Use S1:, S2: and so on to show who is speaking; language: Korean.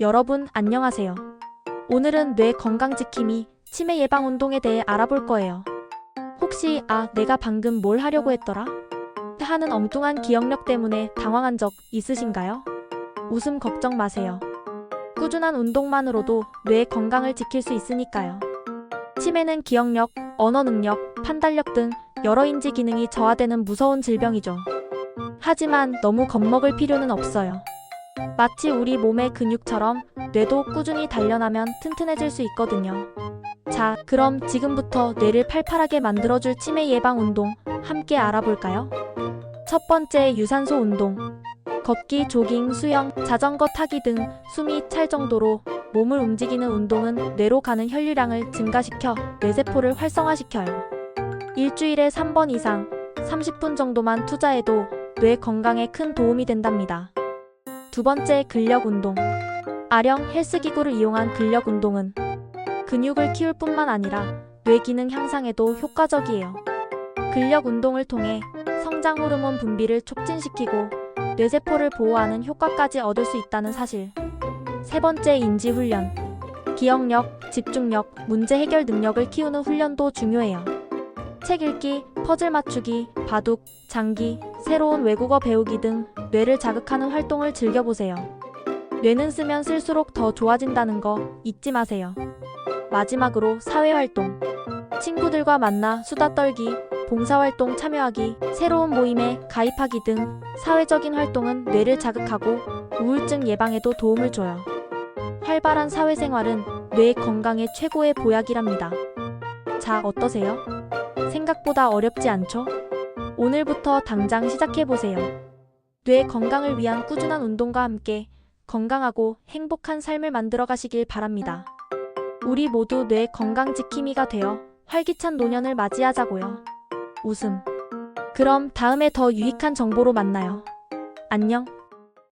S1: 여러분 안녕하세요. 오늘은 뇌 건강 지킴이 치매 예방 운동에 대해 알아볼 거예요. 혹시 아 내가 방금 뭘 하려고 했더라? 하는 엉뚱한 기억력 때문에 당황한 적 있으신가요? 웃음 걱정 마세요. 꾸준한 운동만으로도 뇌 건강을 지킬 수 있으니까요. 치매는 기억력, 언어 능력, 판단력 등 여러 인지 기능이 저하되는 무서운 질병이죠. 하지만 너무 겁먹을 필요는 없어요. 마치 우리 몸의 근육처럼 뇌도 꾸준히 단련하면 튼튼해질 수 있거든요. 자, 그럼 지금부터 뇌를 팔팔하게 만들어줄 치매 예방 운동 함께 알아볼까요? 첫 번째 유산소 운동. 걷기, 조깅, 수영, 자전거 타기 등 숨이 찰 정도로 몸을 움직이는 운동은 뇌로 가는 혈류량을 증가시켜 뇌세포를 활성화시켜요. 일주일에 3번 이상 30분 정도만 투자해도 뇌 건강에 큰 도움이 된답니다. 두 번째 근력 운동. 아령 헬스기구를 이용한 근력 운동은 근육을 키울 뿐만 아니라 뇌 기능 향상에도 효과적이에요. 근력 운동을 통해 성장 호르몬 분비를 촉진시키고 뇌세포를 보호하는 효과까지 얻을 수 있다는 사실. 세 번째 인지 훈련. 기억력, 집중력, 문제 해결 능력을 키우는 훈련도 중요해요. 책 읽기, 퍼즐 맞추기, 바둑, 장기, 새로운 외국어 배우기 등 뇌를 자극하는 활동을 즐겨보세요. 뇌는 쓰면 쓸수록 더 좋아진다는 거 잊지 마세요. 마지막으로 사회활동. 친구들과 만나 수다 떨기, 봉사활동 참여하기, 새로운 모임에 가입하기 등 사회적인 활동은 뇌를 자극하고 우울증 예방에도 도움을 줘요. 활발한 사회생활은 뇌 건강의 최고의 보약이랍니다. 자, 어떠세요? 생각보다 어렵지 않죠? 오늘부터 당장 시작해보세요. 뇌 건강을 위한 꾸준한 운동과 함께 건강하고 행복한 삶을 만들어 가시길 바랍니다. 우리 모두 뇌 건강 지킴이가 되어 활기찬 노년을 맞이하자고요. 웃음. 그럼 다음에 더 유익한 정보로 만나요. 안녕.